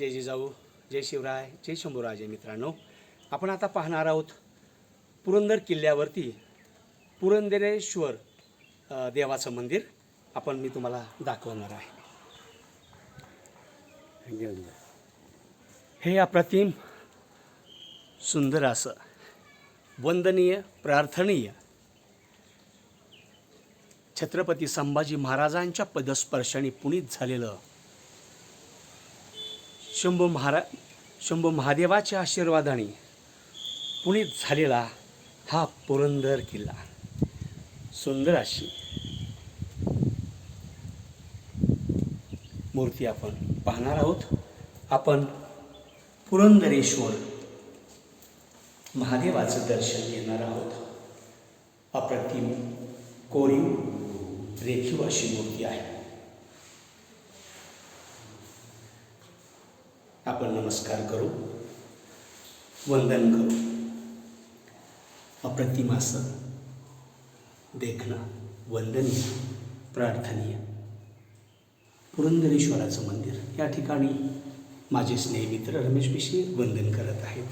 जय जिजाऊ जय शिवराय जय शंभूराजे मित्रांनो. आपण आता पाहणार आहोत पुरंदर किल्ल्यावरती पुरंदरेश्वर देवाचं मंदिर. आपण मी तुम्हाला दाखवणार आहे. हे अप्रतिम सुंदर असं वंदनीय प्रार्थनीय छत्रपती संभाजी महाराजांच्या पदस्पर्शाने पुनीत झालेलं शंभू महारा शंभू महादेवाच्या आशीर्वादाने पुणे झालेला हा पुरंदर किल्ला. सुंदर अशी मूर्ती आपण पाहणार आहोत. आपण पुरंदरेश्वर महादेवाचं दर्शन घेणार आहोत. अप्रतिम कोरीव रेखीव अशी मूर्ती आहे. आपण नमस्कार करू. वंदन करू. अप्रतिम असं देखणं. वंदनीय. प्रार्थनीय. पुरंदरेश्वराचं मंदिर. या ठिकाणी माझे स्नेहमित्र रमेश बिशे वंदन करत आहेत.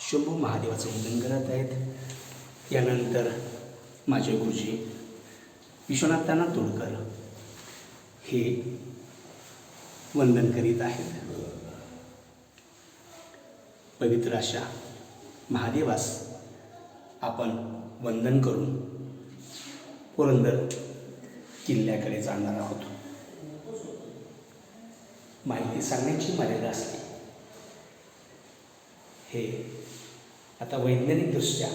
शंभू महादेवाचं वंदन करत आहेत. यानंतर माझे गुरुजी विश्वनाथाना तोडकर हे वंदन करीत आहेत. पवित्र अशा महादेवास आपण वंदन करून पुरंदर किल्ल्याकडे जाणार आहोत. माहिती सांगण्याची मर्यादा असते. हे आता वैज्ञानिकदृष्ट्या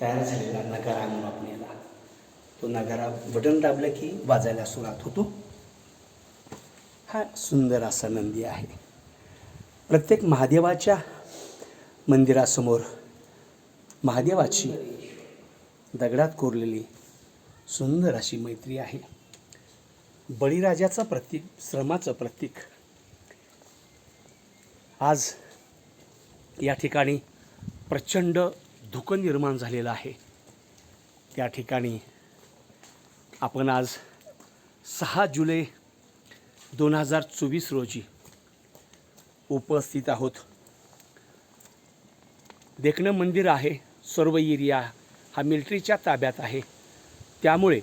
तयार झालेला नगारा म्हणून आपण याला. तो नगारा बटन दाबलं की वाजायला सुरुवात होतो. हा सुंदर असा नंदी आहे. प्रत्येक महादेवाच्या मंदिरासमोर महादेवाची दगडात कोरलेली सुंदर अशी मैत्री आहे. बळीराजाचं प्रतीक श्रमाचं प्रतीक. आज या ठिकाणी प्रचंड धुकं निर्माण झालेलं आहे. त्या ठिकाणी आपण आज सहा जुलै दोन हजार चोवीस रोजी उपस्थित आहोत. देखणं मंदिर आहे. सर्व एरिया हा मिलिटरीच्या ताब्यात आहे. त्यामुळे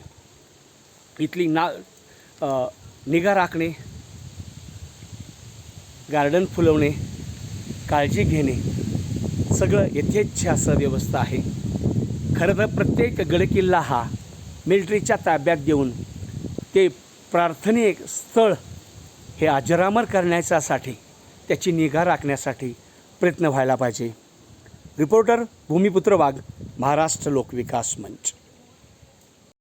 इथली ना निगा राखणे गार्डन फुलवणे काळजी घेणे सगळं यथेच्छ असं व्यवस्था आहे. खरं तर प्रत्येक गडकिल्ला हा मिलिटरीच्या ताब्यात देऊन ते प्रार्थने स्थळ हे अजरामर करण्याच्यासाठी त्याची निगा राखण्यासाठी प्रयत्न व्हायला पाहिजे. રિપોર્ટર ભૂમિપુત્ર વાઘ મહારાષ્ટ્ર લોક વિકાસ મંચ.